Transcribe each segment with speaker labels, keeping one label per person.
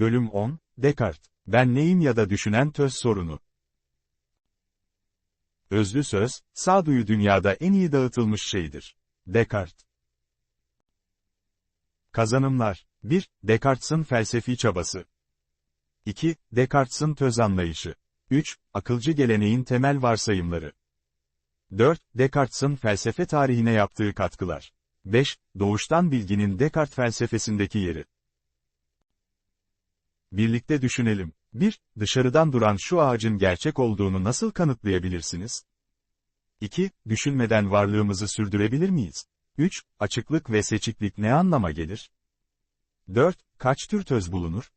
Speaker 1: Bölüm 10, Descartes. Ben neyim ya da düşünen töz sorunu. Özlü söz, sağduyu dünyada en iyi dağıtılmış şeydir. Descartes. Kazanımlar 1. Descartes'in felsefi çabası. 2. Descartes'in töz anlayışı. 3. Akılcı geleneğin temel varsayımları. 4. Descartes'in felsefe tarihine yaptığı katkılar. 5. Doğuştan bilginin Descartes felsefesindeki yeri. Birlikte düşünelim. 1. Dışarıdan duran şu ağacın gerçek olduğunu nasıl kanıtlayabilirsiniz? 2. Düşünmeden varlığımızı sürdürebilir miyiz? 3. Açıklık ve seçiklik ne anlama gelir? 4. Kaç tür töz bulunur?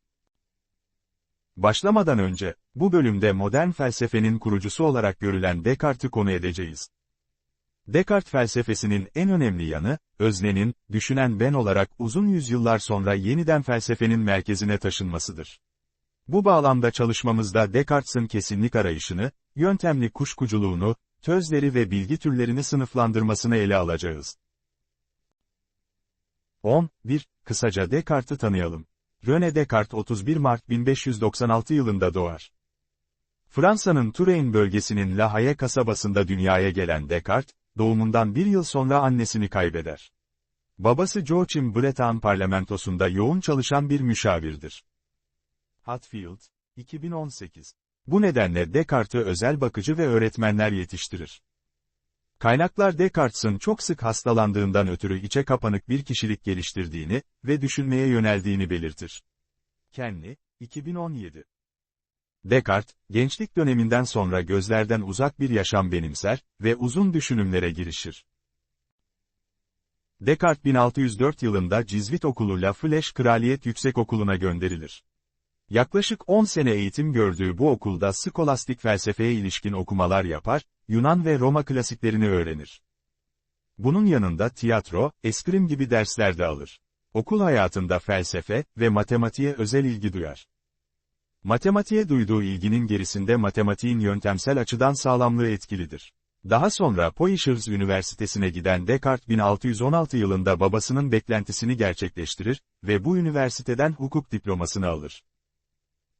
Speaker 1: Başlamadan önce, bu bölümde modern felsefenin kurucusu olarak görülen Descartes'i konu edeceğiz. Descartes felsefesinin en önemli yanı, öznenin, düşünen ben olarak uzun yüzyıllar sonra yeniden felsefenin merkezine taşınmasıdır. Bu bağlamda çalışmamızda Descartes'in kesinlik arayışını, yöntemli kuşkuculuğunu, tözleri ve bilgi türlerini sınıflandırmasını ele alacağız. 10. 1. Kısaca Descartes'i tanıyalım. René Descartes 31 Mart 1596 yılında doğar. Fransa'nın Touraine bölgesinin La Haye kasabasında dünyaya gelen Descartes, doğumundan bir yıl sonra annesini kaybeder. Babası Joachim Breton parlamentosunda yoğun çalışan bir müşavirdir. Hatfield, 2018. Bu nedenle Descartes'ı özel bakıcı ve öğretmenler yetiştirir. Kaynaklar Descartes'in çok sık hastalandığından ötürü içe kapanık bir kişilik geliştirdiğini ve düşünmeye yöneldiğini belirtir. Kenli, 2017. Descartes, gençlik döneminden sonra gözlerden uzak bir yaşam benimser ve uzun düşünümlere girişir. Descartes 1604 yılında Cizvit Okulu La Flèche Kraliyet Yüksekokulu'na gönderilir. Yaklaşık 10 sene eğitim gördüğü bu okulda skolastik felsefeye ilişkin okumalar yapar, Yunan ve Roma klasiklerini öğrenir. Bunun yanında tiyatro, eskrim gibi dersler de alır. Okul hayatında felsefe ve matematiğe özel ilgi duyar. Matematiğe duyduğu ilginin gerisinde matematiğin yöntemsel açıdan sağlamlığı etkilidir. Daha sonra Poitiers Üniversitesi'ne giden Descartes 1616 yılında babasının beklentisini gerçekleştirir ve bu üniversiteden hukuk diplomasını alır.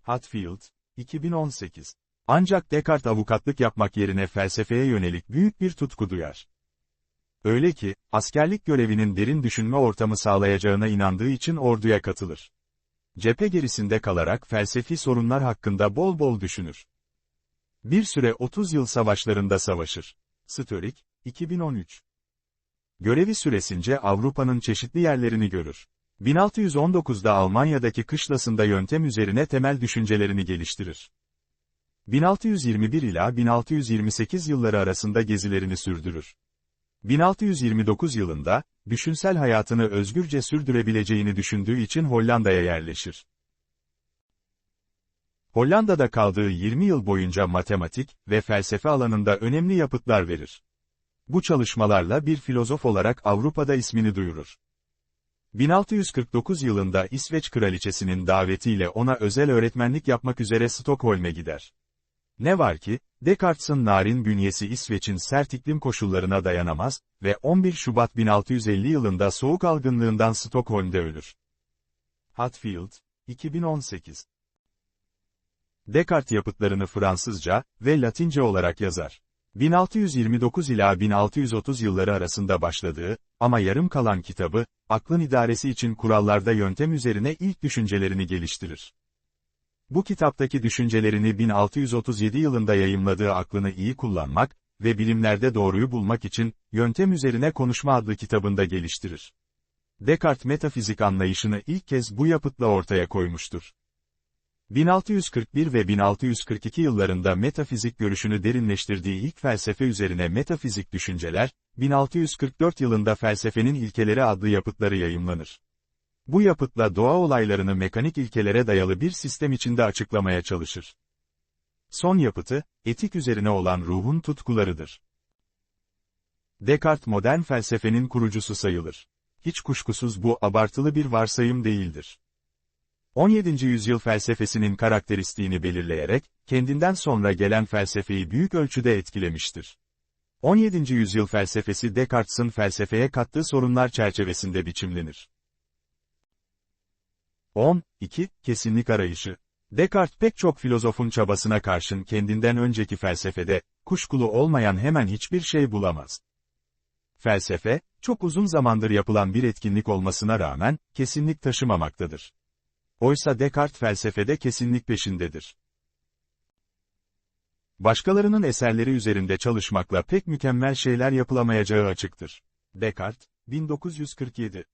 Speaker 1: Hatfield, 2018. Ancak Descartes avukatlık yapmak yerine felsefeye yönelik büyük bir tutku duyar. Öyle ki, askerlik görevinin derin düşünme ortamı sağlayacağına inandığı için orduya katılır. Cephe gerisinde kalarak felsefi sorunlar hakkında bol bol düşünür. Bir süre 30 yıl savaşlarında savaşır. Storik, 2013. Görevi süresince Avrupa'nın çeşitli yerlerini görür. 1619'da Almanya'daki kışlasında yöntem üzerine temel düşüncelerini geliştirir. 1621 ila 1628 yılları arasında gezilerini sürdürür. 1629 yılında, düşünsel hayatını özgürce sürdürebileceğini düşündüğü için Hollanda'ya yerleşir. Hollanda'da kaldığı 20 yıl boyunca matematik ve felsefe alanında önemli yapıtlar verir. Bu çalışmalarla bir filozof olarak Avrupa'da ismini duyurur. 1649 yılında İsveç kraliçesinin davetiyle ona özel öğretmenlik yapmak üzere Stockholm'e gider. Ne var ki, Descartes'in narin bünyesi İsveç'in sert iklim koşullarına dayanamaz ve 11 Şubat 1650 yılında soğuk algınlığından Stockholm'de ölür. Hatfield, 2018 Descartes yapıtlarını Fransızca ve Latince olarak yazar. 1629 ila 1630 yılları arasında başladığı, ama yarım kalan kitabı, aklın idaresi için kurallarda yöntem üzerine ilk düşüncelerini geliştirir. Bu kitaptaki düşüncelerini 1637 yılında yayımladığı Aklını iyi Kullanmak ve Bilimlerde Doğruyu Bulmak için, Yöntem Üzerine Konuşma adlı kitabında geliştirir. Descartes metafizik anlayışını ilk kez bu yapıtla ortaya koymuştur. 1641 ve 1642 yıllarında metafizik görüşünü derinleştirdiği ilk felsefe üzerine metafizik düşünceler, 1644 yılında Felsefenin İlkeleri adlı yapıtları yayımlanır. Bu yapıtla doğa olaylarını mekanik ilkelere dayalı bir sistem içinde açıklamaya çalışır. Son yapıtı, etik üzerine olan ruhun tutkularıdır. Descartes modern felsefenin kurucusu sayılır. Hiç kuşkusuz bu abartılı bir varsayım değildir. 17. yüzyıl felsefesinin karakteristiğini belirleyerek, kendinden sonra gelen felsefeyi büyük ölçüde etkilemiştir. 17. yüzyıl felsefesi Descartes'in felsefeye kattığı sorunlar çerçevesinde biçimlenir. 10. 2. Kesinlik arayışı. Descartes pek çok filozofun çabasına karşın kendinden önceki felsefede, kuşkulu olmayan hemen hiçbir şey bulamaz. Felsefe, çok uzun zamandır yapılan bir etkinlik olmasına rağmen, kesinlik taşımamaktadır. Oysa Descartes felsefede kesinlik peşindedir. Başkalarının eserleri üzerinde çalışmakla pek mükemmel şeyler yapılamayacağı açıktır. Descartes, 1947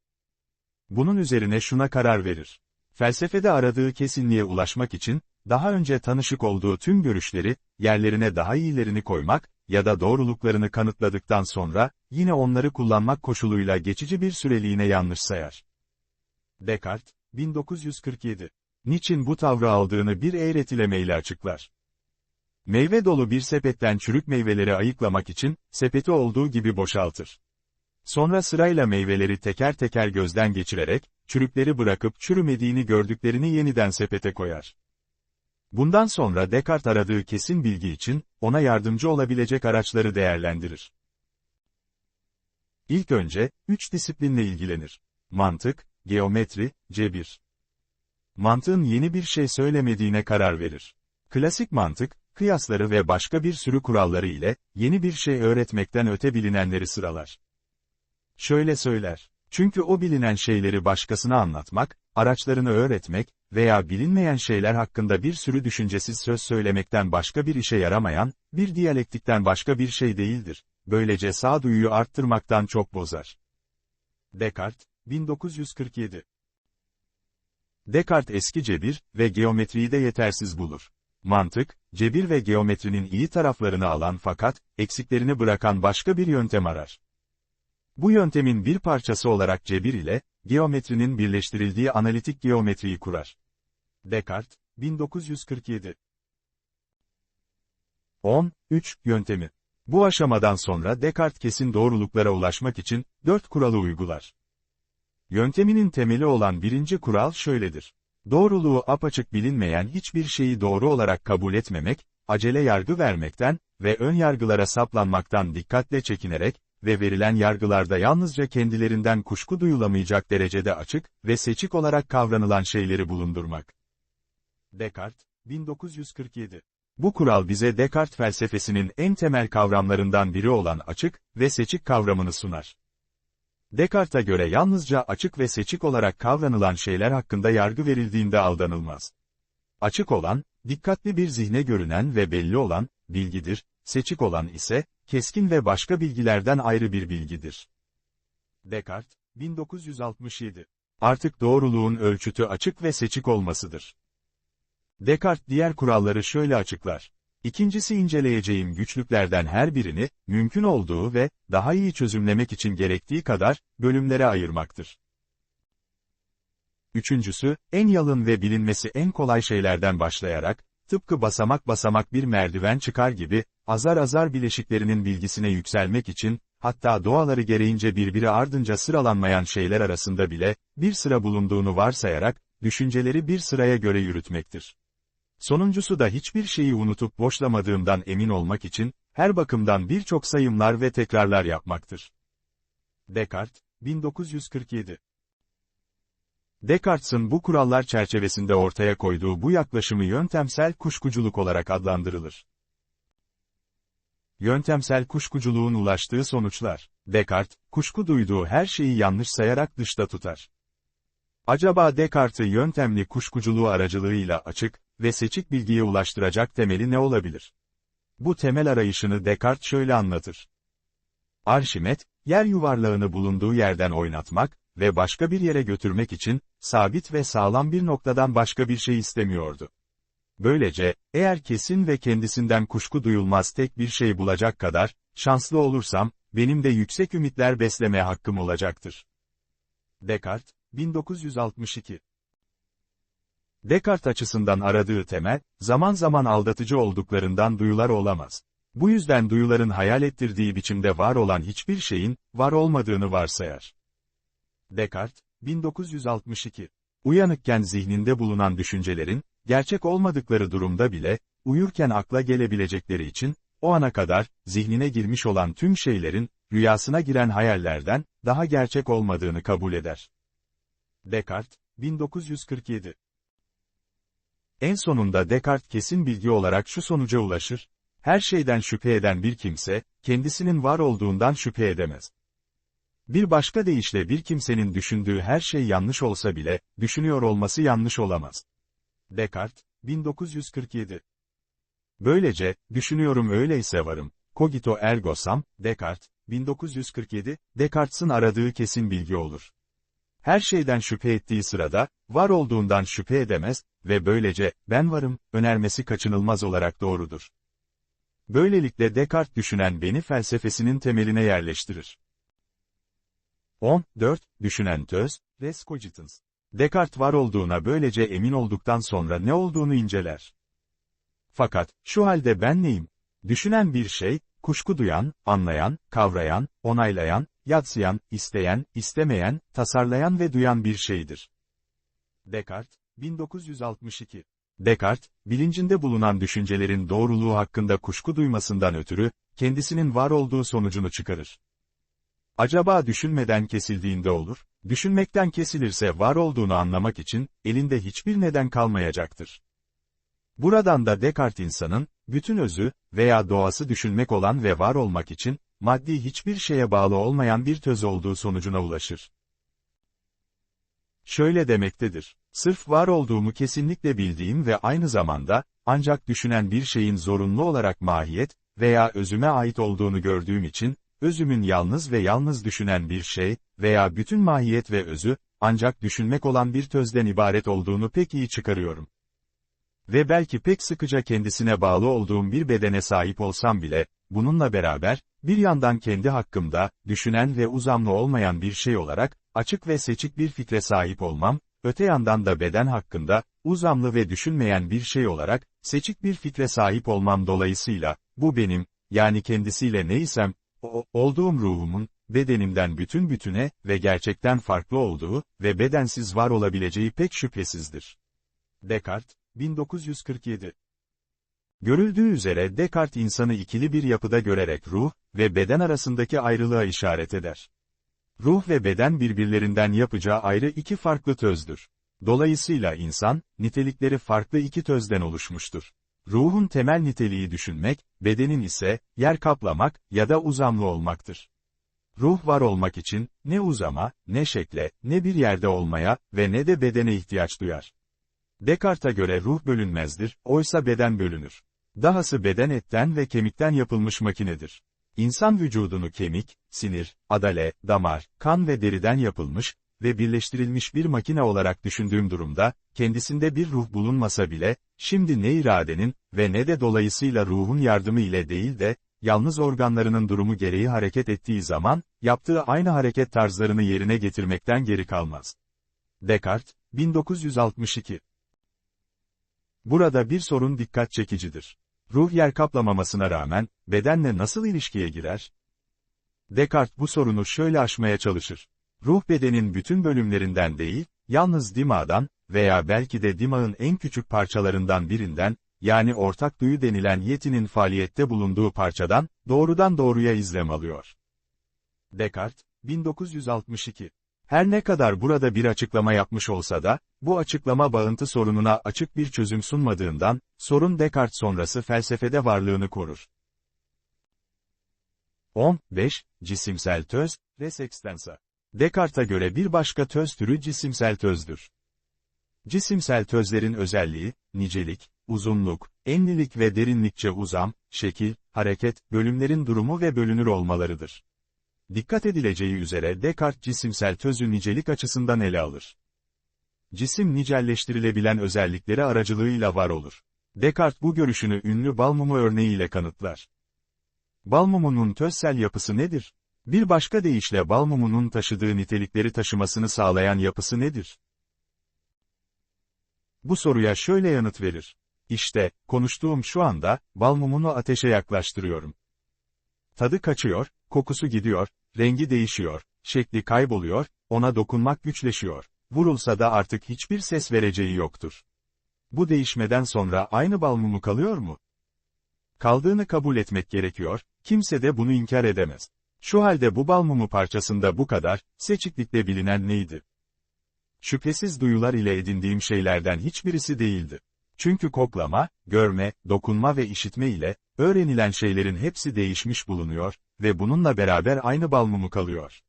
Speaker 1: Bunun üzerine şuna karar verir. Felsefede aradığı kesinliğe ulaşmak için, daha önce tanışık olduğu tüm görüşleri, yerlerine daha iyilerini koymak ya da doğruluklarını kanıtladıktan sonra, yine onları kullanmak koşuluyla geçici bir süreliğine yanlış sayar. Descartes, 1947 Niçin bu tavrı aldığını bir eğretilemeyle açıklar. Meyve dolu bir sepetten çürük meyveleri ayıklamak için, sepeti olduğu gibi boşaltır. Sonra sırayla meyveleri teker teker gözden geçirerek, çürükleri bırakıp çürümediğini gördüklerini yeniden sepete koyar. Bundan sonra Descartes aradığı kesin bilgi için, ona yardımcı olabilecek araçları değerlendirir. İlk önce, üç disiplinle ilgilenir. Mantık, geometri, cebir. Mantığın yeni bir şey söylemediğine karar verir. Klasik mantık, kıyasları ve başka bir sürü kuralları ile, yeni bir şey öğretmekten öte bilinenleri sıralar. Şöyle söyler. Çünkü o bilinen şeyleri başkasına anlatmak, araçlarını öğretmek veya bilinmeyen şeyler hakkında bir sürü düşüncesiz söz söylemekten başka bir işe yaramayan, bir diyalektikten başka bir şey değildir. Böylece sağduyuyu arttırmaktan çok bozar. Descartes, 1947 Descartes eski cebir ve geometriyi de yetersiz bulur. Mantık, cebir ve geometrinin iyi taraflarını alan fakat, eksiklerini bırakan başka bir yöntem arar. Bu yöntemin bir parçası olarak cebir ile, geometrinin birleştirildiği analitik geometriyi kurar. Descartes, 1947 10. 3. Yöntemi Bu aşamadan sonra Descartes kesin doğruluklara ulaşmak için, dört kuralı uygular. Yönteminin temeli olan birinci kural şöyledir. Doğruluğu apaçık bilinmeyen hiçbir şeyi doğru olarak kabul etmemek, acele yargı vermekten ve ön yargılara saplanmaktan dikkatle çekinerek, ve verilen yargılarda yalnızca kendilerinden kuşku duyulamayacak derecede açık ve seçik olarak kavranılan şeyleri bulundurmak. Descartes, 1947 Bu kural bize Descartes felsefesinin en temel kavramlarından biri olan açık ve seçik kavramını sunar. Descartes'a göre yalnızca açık ve seçik olarak kavranılan şeyler hakkında yargı verildiğinde aldanılmaz. Açık olan, dikkatli bir zihne görünen ve belli olan, bilgidir, seçik olan ise, keskin ve başka bilgilerden ayrı bir bilgidir. Descartes, 1967 Artık doğruluğun ölçütü açık ve seçik olmasıdır. Descartes diğer kuralları şöyle açıklar. İkincisi inceleyeceğim güçlüklerden her birini, mümkün olduğu ve, daha iyi çözümlemek için gerektiği kadar, bölümlere ayırmaktır. Üçüncüsü, en yalın ve bilinmesi en kolay şeylerden başlayarak, tıpkı basamak basamak bir merdiven çıkar gibi, azar azar bileşiklerinin bilgisine yükselmek için, hatta doğaları gereğince birbiri ardınca sıralanmayan şeyler arasında bile, bir sıra bulunduğunu varsayarak, düşünceleri bir sıraya göre yürütmektir. Sonuncusu da hiçbir şeyi unutup boşlamadığımdan emin olmak için, her bakımdan birçok sayımlar ve tekrarlar yapmaktır. Descartes, 1947 Descartes'in bu kurallar çerçevesinde ortaya koyduğu bu yaklaşımı yöntemsel kuşkuculuk olarak adlandırılır. Yöntemsel kuşkuculuğun ulaştığı sonuçlar. Descartes, kuşku duyduğu her şeyi yanlış sayarak dışta tutar. Acaba Descartes'i yöntemli kuşkuculuğu aracılığıyla açık ve seçik bilgiye ulaştıracak temeli ne olabilir? Bu temel arayışını Descartes şöyle anlatır. Arşimet, yer yuvarlağını bulunduğu yerden oynatmak ve başka bir yere götürmek için, sabit ve sağlam bir noktadan başka bir şey istemiyordu. Böylece, eğer kesin ve kendisinden kuşku duyulmaz tek bir şey bulacak kadar, şanslı olursam, benim de yüksek ümitler besleme hakkım olacaktır. Descartes, 1962 Descartes açısından aradığı temel, zaman zaman aldatıcı olduklarından duyular olamaz. Bu yüzden duyuların hayal ettirdiği biçimde var olan hiçbir şeyin, var olmadığını varsayar. Descartes, 1962 Uyanıkken zihninde bulunan düşüncelerin, gerçek olmadıkları durumda bile, uyurken akla gelebilecekleri için, o ana kadar, zihnine girmiş olan tüm şeylerin, rüyasına giren hayallerden, daha gerçek olmadığını kabul eder. Descartes, 1947 En sonunda Descartes kesin bilgi olarak şu sonuca ulaşır, her şeyden şüphe eden bir kimse, kendisinin var olduğundan şüphe edemez. Bir başka deyişle bir kimsenin düşündüğü her şey yanlış olsa bile, düşünüyor olması yanlış olamaz. Descartes, 1947 Böylece, düşünüyorum öyleyse varım, cogito ergo sum, Descartes, 1947, Descartes'in aradığı kesin bilgi olur. Her şeyden şüphe ettiği sırada, var olduğundan şüphe edemez ve böylece, ben varım, önermesi kaçınılmaz olarak doğrudur. Böylelikle Descartes düşünen beni felsefesinin temeline yerleştirir. 14. Düşünen töz, res cogitans. Descartes var olduğuna böylece emin olduktan sonra ne olduğunu inceler. Fakat, şu halde ben neyim? Düşünen bir şey, kuşku duyan, anlayan, kavrayan, onaylayan, yatsıyan, isteyen, istemeyen, tasarlayan ve duyan bir şeydir. Descartes, 1962 Descartes, bilincinde bulunan düşüncelerin doğruluğu hakkında kuşku duymasından ötürü, kendisinin var olduğu sonucunu çıkarır. Acaba düşünmeden kesildiğinde olur, düşünmekten kesilirse var olduğunu anlamak için, elinde hiçbir neden kalmayacaktır. Buradan da Descartes insanın, bütün özü veya doğası düşünmek olan ve var olmak için, maddi hiçbir şeye bağlı olmayan bir töz olduğu sonucuna ulaşır. Şöyle demektedir. Sırf var olduğumu kesinlikle bildiğim ve aynı zamanda, ancak düşünen bir şeyin zorunlu olarak mahiyet veya özüme ait olduğunu gördüğüm için, özümün yalnız ve yalnız düşünen bir şey veya bütün mahiyet ve özü, ancak düşünmek olan bir tözden ibaret olduğunu pek iyi çıkarıyorum. Ve belki pek sıkıca kendisine bağlı olduğum bir bedene sahip olsam bile, bununla beraber, bir yandan kendi hakkımda, düşünen ve uzamlı olmayan bir şey olarak, açık ve seçik bir fikre sahip olmam, öte yandan da beden hakkında, uzamlı ve düşünmeyen bir şey olarak, seçik bir fikre sahip olmam dolayısıyla, bu benim, yani kendisiyle neysem, olduğum ruhumun, bedenimden bütün bütüne ve gerçekten farklı olduğu ve bedensiz var olabileceği pek şüphesizdir. Descartes, 1947 Görüldüğü üzere Descartes insanı ikili bir yapıda görerek ruh ve beden arasındaki ayrılığa işaret eder. Ruh ve beden birbirlerinden yapacağı ayrı iki farklı tözdür. Dolayısıyla insan, nitelikleri farklı iki tözden oluşmuştur. Ruhun temel niteliği düşünmek, bedenin ise, yer kaplamak ya da uzamlı olmaktır. Ruh var olmak için, ne uzama, ne şekle, ne bir yerde olmaya ve ne de bedene ihtiyaç duyar. Descartes'a göre ruh bölünmezdir, oysa beden bölünür. Dahası beden etten ve kemikten yapılmış makinedir. İnsan vücudunu kemik, sinir, adale, damar, kan ve deriden yapılmış ve birleştirilmiş bir makine olarak düşündüğüm durumda, kendisinde bir ruh bulunmasa bile, şimdi ne iradenin ve ne de dolayısıyla ruhun yardımı ile değil de, yalnız organlarının durumu gereği hareket ettiği zaman, yaptığı aynı hareket tarzlarını yerine getirmekten geri kalmaz. Descartes, 1962 Burada bir sorun dikkat çekicidir. Ruh yer kaplamamasına rağmen, bedenle nasıl ilişkiye girer? Descartes bu sorunu şöyle aşmaya çalışır. Ruh bedenin bütün bölümlerinden değil, yalnız dimağdan veya belki de dimağın en küçük parçalarından birinden, yani ortak duyu denilen yetinin faaliyette bulunduğu parçadan, doğrudan doğruya izlem alıyor. Descartes, 1962 her ne kadar burada bir açıklama yapmış olsa da, bu açıklama bağıntı sorununa açık bir çözüm sunmadığından, sorun Descartes sonrası felsefede varlığını korur. 15. Cisimsel töz, res extensa. Descartes'a göre bir başka töz türü cisimsel tözdür. Cisimsel tözlerin özelliği, nicelik, uzunluk, enlilik ve derinlikçe uzam, şekil, hareket, bölümlerin durumu ve bölünür olmalarıdır. Dikkat edileceği üzere Descartes cisimsel tözü nicelik açısından ele alır. Cisim nicelleştirilebilen özellikleri aracılığıyla var olur. Descartes bu görüşünü ünlü bal mumu örneğiyle kanıtlar. Bal mumunun tözsel yapısı nedir? Bir başka deyişle bal mumunun taşıdığı nitelikleri taşımasını sağlayan yapısı nedir? Bu soruya şöyle yanıt verir. İşte, konuştuğum şu anda, bal mumunu ateşe yaklaştırıyorum. Tadı kaçıyor, kokusu gidiyor, rengi değişiyor, şekli kayboluyor, ona dokunmak güçleşiyor. Vurulsa da artık hiçbir ses vereceği yoktur. Bu değişmeden sonra aynı bal mumu kalıyor mu? Kaldığını kabul etmek gerekiyor, kimse de bunu inkar edemez. Şu halde bu bal mumu parçasında bu kadar, seçiklikle bilinen neydi? Şüphesiz duyular ile edindiğim şeylerden hiçbirisi değildi. Çünkü koklama, görme, dokunma ve işitme ile, öğrenilen şeylerin hepsi değişmiş bulunuyor ve bununla beraber aynı bal mumu kalıyor.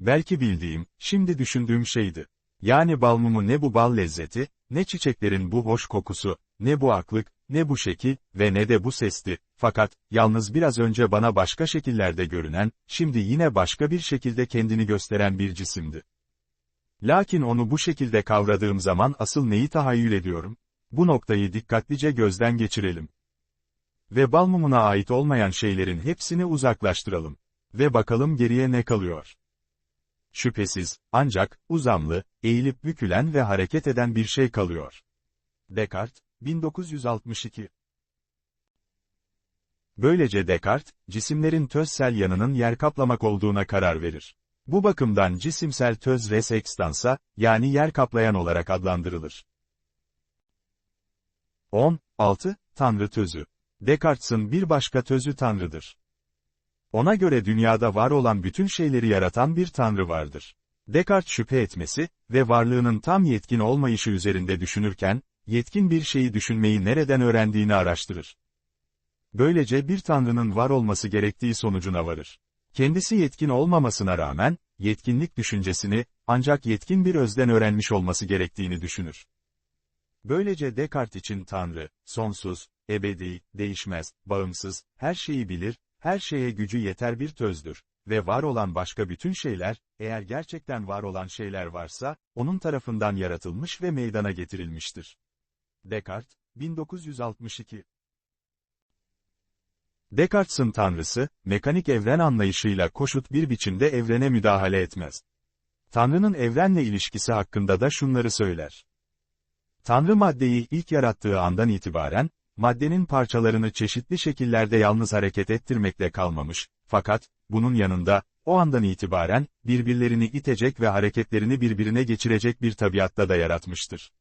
Speaker 1: Belki bildiğim, şimdi düşündüğüm şeydi. Yani bal mumu ne bu bal lezzeti, ne çiçeklerin bu hoş kokusu, ne bu aklık, ne bu şekil ve ne de bu sesti, fakat, yalnız biraz önce bana başka şekillerde görünen, şimdi yine başka bir şekilde kendini gösteren bir cisimdi. Lakin onu bu şekilde kavradığım zaman asıl neyi tahayyül ediyorum? Bu noktayı dikkatlice gözden geçirelim. Ve bal mumuna ait olmayan şeylerin hepsini uzaklaştıralım. Ve bakalım geriye ne kalıyor. Şüphesiz, ancak, uzamlı, eğilip bükülen ve hareket eden bir şey kalıyor. Descartes, 1962 Böylece Descartes, cisimlerin tözsel yanının yer kaplamak olduğuna karar verir. Bu bakımdan cisimsel töz res extensa, yani yer kaplayan olarak adlandırılır. 10. 6. Tanrı tözü. Descartes'in bir başka tözü Tanrı'dır. Ona göre dünyada var olan bütün şeyleri yaratan bir Tanrı vardır. Descartes şüphe etmesi ve varlığının tam yetkin olmayışı üzerinde düşünürken, yetkin bir şeyi düşünmeyi nereden öğrendiğini araştırır. Böylece bir Tanrı'nın var olması gerektiği sonucuna varır. Kendisi yetkin olmamasına rağmen, yetkinlik düşüncesini, ancak yetkin bir özden öğrenmiş olması gerektiğini düşünür. Böylece Descartes için Tanrı, sonsuz, ebedi, değişmez, bağımsız, her şeyi bilir, her şeye gücü yeter bir tözdür. Ve var olan başka bütün şeyler, eğer gerçekten var olan şeyler varsa, onun tarafından yaratılmış ve meydana getirilmiştir. Descartes, 1962 Descartes'in tanrısı, mekanik evren anlayışıyla koşut bir biçimde evrene müdahale etmez. Tanrı'nın evrenle ilişkisi hakkında da şunları söyler. Tanrı maddeyi ilk yarattığı andan itibaren, maddenin parçalarını çeşitli şekillerde yalnız hareket ettirmekle kalmamış, fakat, bunun yanında, o andan itibaren, birbirlerini itecek ve hareketlerini birbirine geçirecek bir tabiatta da yaratmıştır.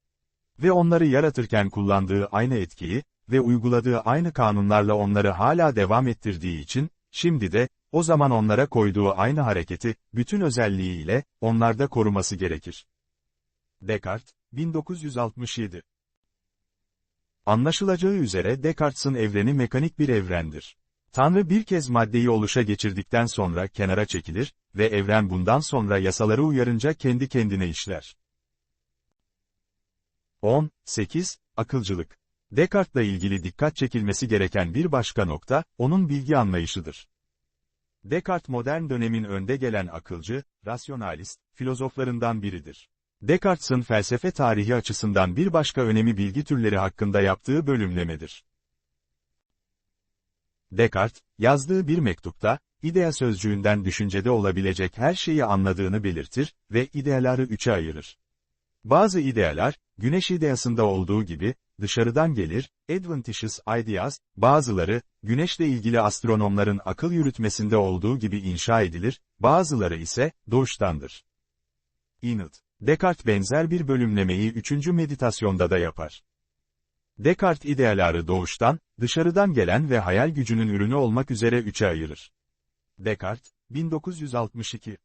Speaker 1: Ve onları yaratırken kullandığı aynı etkiyi, ve uyguladığı aynı kanunlarla onları hala devam ettirdiği için, şimdi de, o zaman onlara koyduğu aynı hareketi, bütün özelliğiyle, onlarda koruması gerekir. Descartes, 1967 Anlaşılacağı üzere Descartes'in evreni mekanik bir evrendir. Tanrı bir kez maddeyi oluşa geçirdikten sonra kenara çekilir ve evren bundan sonra yasaları uyarınca kendi kendine işler. 10. 8. Akılcılık Descartes'la ilgili dikkat çekilmesi gereken bir başka nokta, onun bilgi anlayışıdır. Descartes modern dönemin önde gelen akılcı, rasyonalist, filozoflarından biridir. Descartes'in felsefe tarihi açısından bir başka önemi bilgi türleri hakkında yaptığı bölümlemedir. Descartes, yazdığı bir mektupta, idea sözcüğünden düşüncede olabilecek her şeyi anladığını belirtir ve ideaları üçe ayırır. Bazı idealar, güneş ideasında olduğu gibi, dışarıdan gelir, adventitious ideas, bazıları, güneşle ilgili astronomların akıl yürütmesinde olduğu gibi inşa edilir, bazıları ise, doğuştandır. Inut Descartes benzer bir bölümlemeyi üçüncü meditasyonda da yapar. Descartes ideaları doğuştan, dışarıdan gelen ve hayal gücünün ürünü olmak üzere üçe ayırır. Descartes, 1962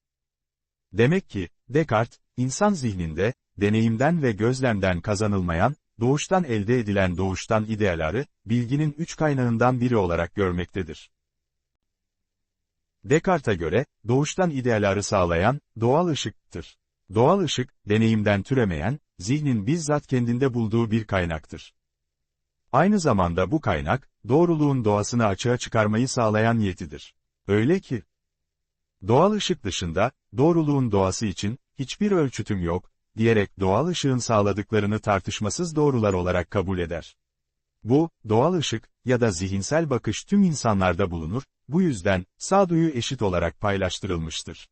Speaker 1: Demek ki, Descartes, insan zihninde, deneyimden ve gözlemden kazanılmayan, doğuştan elde edilen doğuştan ideaları, bilginin üç kaynağından biri olarak görmektedir. Descartes'e göre, doğuştan ideaları sağlayan, doğal ışıktır. Doğal ışık, deneyimden türemeyen, zihnin bizzat kendinde bulduğu bir kaynaktır. Aynı zamanda bu kaynak, doğruluğun doğasını açığa çıkarmayı sağlayan yetidir. Öyle ki, doğal ışık dışında, doğruluğun doğası için, hiçbir ölçütüm yok, diyerek doğal ışığın sağladıklarını tartışmasız doğrular olarak kabul eder. Bu, doğal ışık ya da zihinsel bakış tüm insanlarda bulunur, bu yüzden, sağduyu eşit olarak paylaştırılmıştır.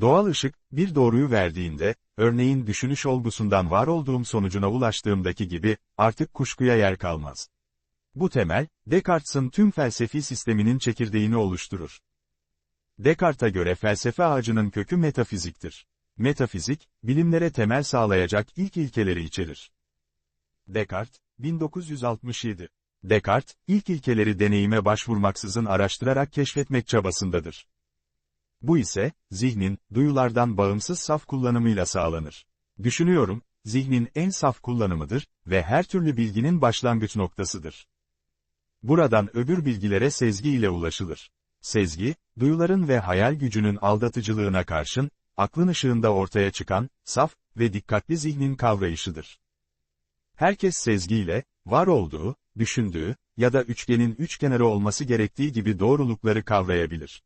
Speaker 1: Doğal ışık, bir doğruyu verdiğinde, örneğin düşünüş olgusundan var olduğum sonucuna ulaştığımdaki gibi, artık kuşkuya yer kalmaz. Bu temel, Descartes'in tüm felsefi sisteminin çekirdeğini oluşturur. Descartes'a göre felsefe ağacının kökü metafiziktir. Metafizik, bilimlere temel sağlayacak ilk ilkeleri içerir. Descartes, 1967 Descartes, ilk ilkeleri deneyime başvurmaksızın araştırarak keşfetmek çabasındadır. Bu ise, zihnin, duyulardan bağımsız saf kullanımıyla sağlanır. Düşünüyorum, zihnin en saf kullanımıdır ve her türlü bilginin başlangıç noktasıdır. Buradan öbür bilgilere sezgi ile ulaşılır. Sezgi, duyuların ve hayal gücünün aldatıcılığına karşın, aklın ışığında ortaya çıkan, saf ve dikkatli zihnin kavrayışıdır. Herkes sezgiyle, var olduğu, düşündüğü ya da üçgenin üç kenarı olması gerektiği gibi doğrulukları kavrayabilir.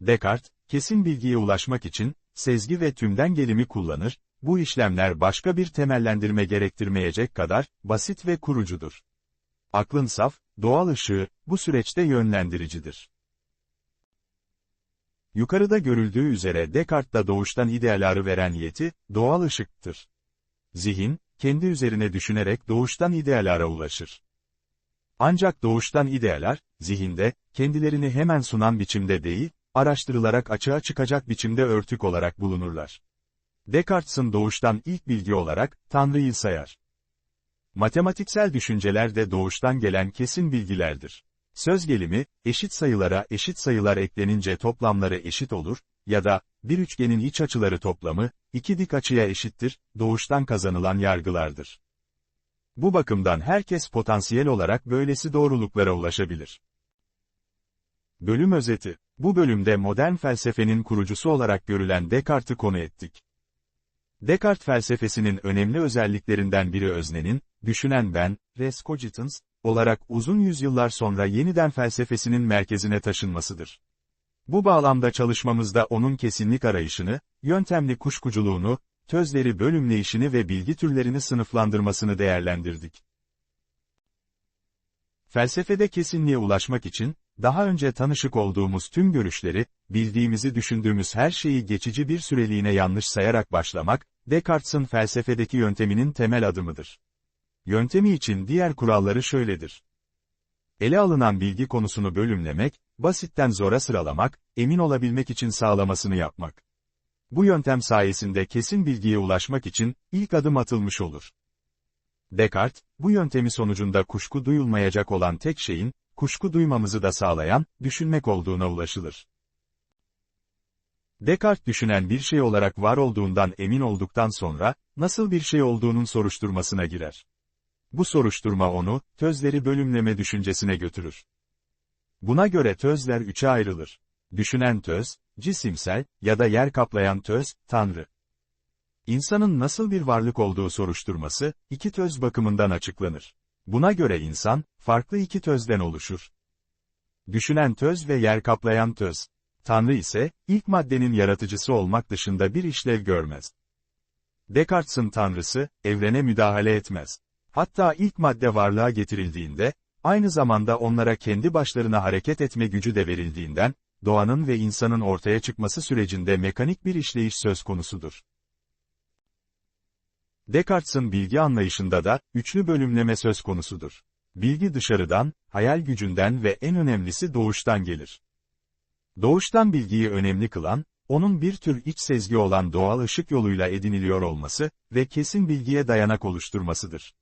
Speaker 1: Descartes, kesin bilgiye ulaşmak için, sezgi ve tümden gelimi kullanır, bu işlemler başka bir temellendirme gerektirmeyecek kadar, basit ve kurucudur. Aklın saf, doğal ışığı, bu süreçte yönlendiricidir. Yukarıda görüldüğü üzere Descartes'ta doğuştan ideaları veren yeti, doğal ışıktır. Zihin, kendi üzerine düşünerek doğuştan idealara ulaşır. Ancak doğuştan idealar, zihinde, kendilerini hemen sunan biçimde değil, araştırılarak açığa çıkacak biçimde örtük olarak bulunurlar. Descartes'in doğuştan ilk bilgi olarak, Tanrı'yı sayar. Matematiksel düşünceler de doğuştan gelen kesin bilgilerdir. Söz gelimi, eşit sayılara eşit sayılar eklenince toplamları eşit olur, ya da, bir üçgenin iç açıları toplamı, iki dik açıya eşittir, doğuştan kazanılan yargılardır. Bu bakımdan herkes potansiyel olarak böylesi doğruluklara ulaşabilir. Bölüm özeti. Bu bölümde modern felsefenin kurucusu olarak görülen Descartes'i konu ettik. Descartes felsefesinin önemli özelliklerinden biri öznenin, düşünen ben, res cogitans, olarak uzun yüzyıllar sonra yeniden felsefesinin merkezine taşınmasıdır. Bu bağlamda çalışmamızda onun kesinlik arayışını, yöntemli kuşkuculuğunu, tözleri bölümleyişini ve bilgi türlerini sınıflandırmasını değerlendirdik. Felsefede kesinliğe ulaşmak için, daha önce tanışık olduğumuz tüm görüşleri, bildiğimizi düşündüğümüz her şeyi geçici bir süreliğine yanlış sayarak başlamak, Descartes'in felsefedeki yönteminin temel adımıdır. Yöntemi için diğer kuralları şöyledir. Ele alınan bilgi konusunu bölümlemek, basitten zora sıralamak, emin olabilmek için sağlamasını yapmak. Bu yöntem sayesinde kesin bilgiye ulaşmak için, ilk adım atılmış olur. Descartes, bu yöntemi sonucunda kuşku duyulmayacak olan tek şeyin, kuşku duymamızı da sağlayan, düşünmek olduğuna ulaşılır. Descartes düşünen bir şey olarak var olduğundan emin olduktan sonra, nasıl bir şey olduğunun soruşturmasına girer. Bu soruşturma onu, tözleri bölümleme düşüncesine götürür. Buna göre tözler üçe ayrılır. Düşünen töz, cisimsel ya da yer kaplayan töz, Tanrı. İnsanın nasıl bir varlık olduğu soruşturması, iki töz bakımından açıklanır. Buna göre insan, farklı iki tözden oluşur. Düşünen töz ve yer kaplayan töz. Tanrı ise, ilk maddenin yaratıcısı olmak dışında bir işlev görmez. Descartes'in Tanrısı, evrene müdahale etmez. Hatta ilk madde varlığa getirildiğinde, aynı zamanda onlara kendi başlarına hareket etme gücü de verildiğinden, doğanın ve insanın ortaya çıkması sürecinde mekanik bir işleyiş söz konusudur. Descartes'in bilgi anlayışında da, üçlü bölümleme söz konusudur. Bilgi dışarıdan, hayal gücünden ve en önemlisi doğuştan gelir. Doğuştan bilgiyi önemli kılan, onun bir tür iç sezgi olan doğal ışık yoluyla ediniliyor olması ve kesin bilgiye dayanak oluşturmasıdır.